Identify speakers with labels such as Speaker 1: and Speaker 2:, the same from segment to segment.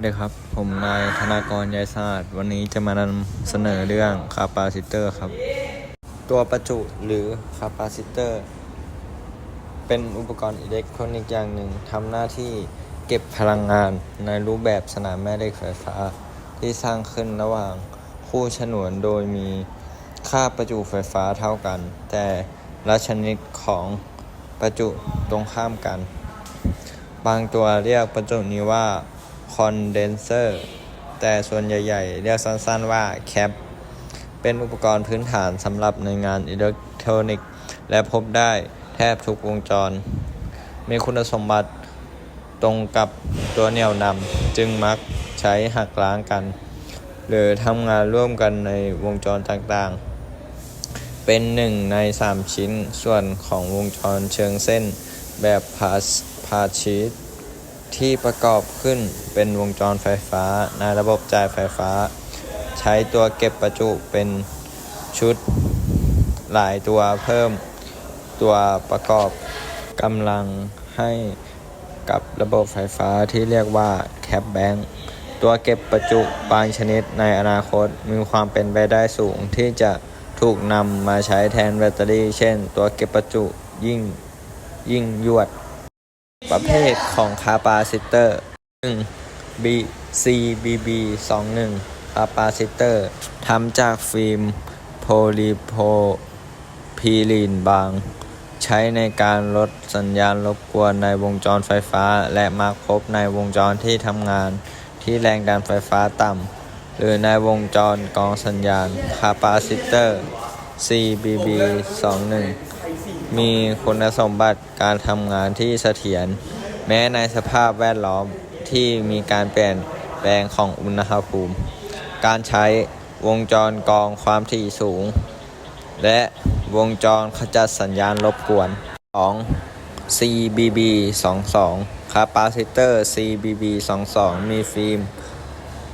Speaker 1: สวัสดีครับ ผมนายธนากรยายศาสตร์ วันนี้จะมานำเสนอเรื่องคาปาซิเตอร์ครับ ตัวประจุหรือคาปาซิเตอร์ เป็นอุปกรณ์อิเล็กทรอนิกส์อย่างหนึ่งทำหน้าที่เก็บพลังงานในรูปแบบสนามแม่เหล็กไฟฟ้า ที่สร้างขึ้นระหว่างคู่ฉนวนโดยมีค่าประจุไฟฟ้าเท่ากัน แต่ละชนิดของประจุตรงข้ามกัน บางตัวเรียกประจุนี้ว่า คอนเดนเซอร์แต่ส่วนใหญ่ๆ เรียกสั้นๆว่าแคปเป็นอุปกรณ์พื้นฐานสำหรับในงานอิเล็กทรอนิกส์และพบได้แทบทุกวงจร มีคุณสมบัติตรงกับตัวเหนี่ยวนำจึงมักใช้หักล้างกัน หรือทำงานร่วมกันในวงจรต่างๆ เป็นหนึ่งในสามชิ้นส่วนของวงจรเชิงเส้นแบบพาสพาชีต ที่ประกอบขึ้นเป็นวงจรไฟฟ้าในระบบจ่ายไฟฟ้า ใช้ตัวเก็บประจุเป็นชุดหลายตัวเพิ่ม ตัวประกอบกำลังให้กับระบบไฟฟ้าที่เรียกว่าแคปแบงตัวเก็บประจุบางชนิดในอนาคตมีความเป็นไปได้สูงที่จะถูกนำมาใช้แทนแบตเตอรี่ เช่น ตัวเก็บประจุยิ่งยิ่งยวด ประเภทของคาปาซิเตอร์ 1. B CBB 21คาปาซิเตอร์ทำจากฟิล์มโพลีโพพีลีนบาง ใช้ในการลดสัญญาณรบกวนในวงจรไฟฟ้า และมักพบในวงจรที่ทำงานที่แรงดันไฟฟ้าต่ำ หรือในวงจรกองสัญญาณคาปาซิเตอร์ CBB 21 มีคุณสมบัติการทำงานที่เสถียรแม้ในสภาพแวดล้อมที่มีการเปลี่ยนแปลงของอุณหภูมิ การใช้วงจรกองความถี่สูง และวงจรขจัดสัญญาณรบกวน 2. CBB 22คาปาซิเตอร์ CBB 22มีฟิล์ม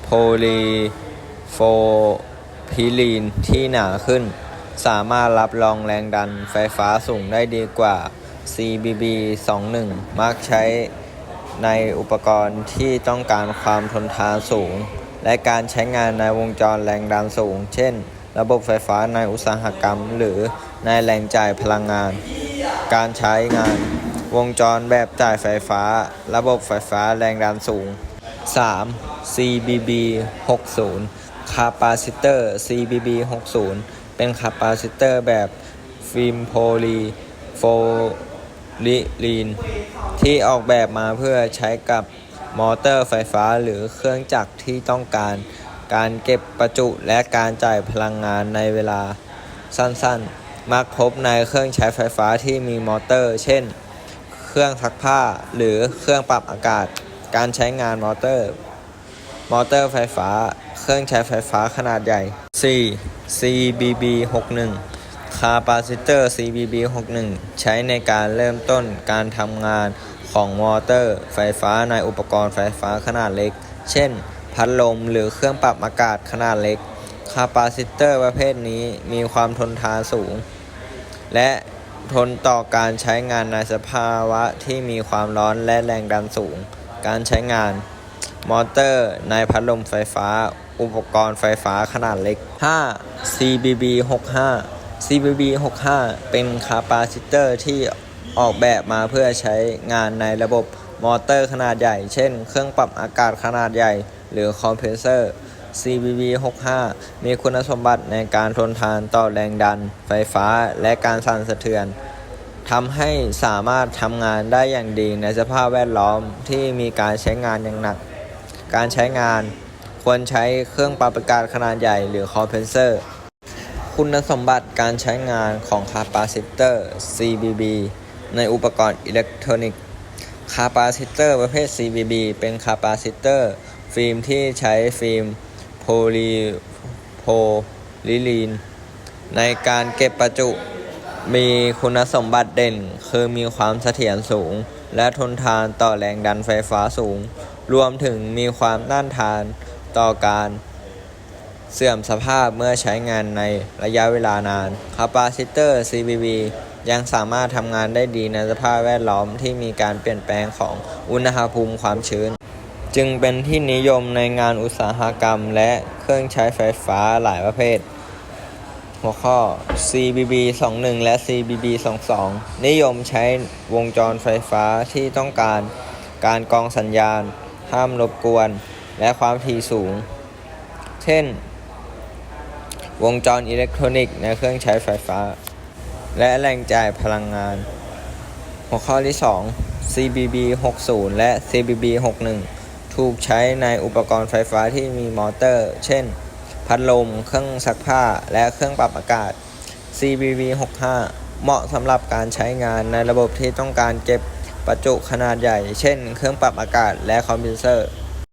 Speaker 1: โพลีโฟพิลีนที่หนาขึ้น สามารถรับรองแรงดันไฟฟ้าสูงได้ดีกว่า CBB 21 มักใช้ในอุปกรณ์ที่ต้องการความทนทานสูง และการใช้งานในวงจรแรงดันสูง เช่น ระบบไฟฟ้าในอุตสาหกรรม หรือในแหล่งจ่ายพลังงาน การใช้งานวงจรแบบจ่ายไฟฟ้า ระบบไฟฟ้าแรงดันสูง 3. CBB 60คาปาซิเตอร์ CBB 60 เป็นคาปาซิเตอร์แบบฟิล์มโพลีโฟลิลีน ที่ออกแบบมาเพื่อใช้กับมอเตอร์ไฟฟ้าหรือเครื่องจักรที่ต้องการการเก็บประจุและการจ่ายพลังงานในเวลาสั้นๆ มักพบในเครื่องใช้ไฟฟ้าที่มีมอเตอร์ เช่น เครื่องซักผ้าหรือเครื่องปรับอากาศ การใช้งานมอเตอร์ มอเตอร์ไฟฟ้า เครื่องใช้ไฟฟ้าขนาดใหญ่ 4. CBB 61คาปาซิเตอร์ CBB 61ใช้ในการเริ่มต้นการทำงานของมอเตอร์ ไฟฟ้าในอุปกรณ์ไฟฟ้าขนาดเล็ก เช่น พัดลมหรือเครื่องปรับอากาศขนาดเล็ก คาปาซิเตอร์ประเภทนี้มีความทนทานสูง และทนต่อการใช้งานในสภาวะที่มีความร้อนและแรงดันสูง การใช้งาน มอเตอร์ ในพัดลมไฟฟ้า อุปกรณ์ไฟฟ้าขนาดเล็ก 5. CBB 65 CBB 65เป็นคาปาซิเตอร์ที่ออกแบบมาเพื่อใช้งานในระบบมอเตอร์ขนาดใหญ่ เช่น เครื่องปรับอากาศขนาดใหญ่ หรือคอมเพรสเซอร์ CBB 65มีคุณสมบัติในการทนทานต่อแรงดัน ไฟฟ้าและการสั่นสะเทือนทำให้สามารถทำงานได้อย่างดีในสภาพแวดล้อมที่มีการใช้งานอย่างหนัก การใช้งาน ควรใช้เครื่องปรับอากาศขนาดใหญ่หรือคอมเพรสเซอร์ คุณสมบัติการใช้งานของคาปาซิเตอร์ CBB ในอุปกรณ์อิเล็กทรอนิกส์คาปาซิเตอร์ประเภท CBB เป็นคาปาซิเตอร์ ฟิล์มที่ใช้ฟิล์มโพลีโพลิลีนในการเก็บประจุ มีคุณสมบัติเด่นคือมีความเสถียรสูง และทนทานต่อแรงดันไฟฟ้าสูง รวมถึงมีความต้านทานต่อการเสื่อมสภาพเมื่อใช้งานในระยะเวลานานคาปาซิเตอร์ CBB ยังสามารถทำงานได้ดีในสภาพแวดล้อมที่มีการเปลี่ยนแปลงของอุณหภูมิความชื้น จึงเป็นที่นิยมในงานอุตสาหกรรมและเครื่องใช้ไฟฟ้าหลายประเภท หัวข้อ CBB 21และ CBB 22นิยมใช้วงจรไฟฟ้าที่ต้องการการกรองสัญญาณ ห้ามรบกวน และความถี่สูง เช่น วงจรอิเล็กทรอนิกส์ในเครื่องใช้ไฟฟ้า และแหล่งจ่ายพลังงาน หัวข้อที่ 2 CBB 60และ CBB 61ถูกใช้ในอุปกรณ์ไฟฟ้าที่มีมอเตอร์ เช่น พัดลม เครื่องซักผ้า และเครื่องปรับอากาศ CBB 65เหมาะสำหรับการใช้งานในระบบที่ต้องการเก็บประจุขนาดใหญ่ เช่น เครื่องปรับอากาศและคอมพิวเตอร์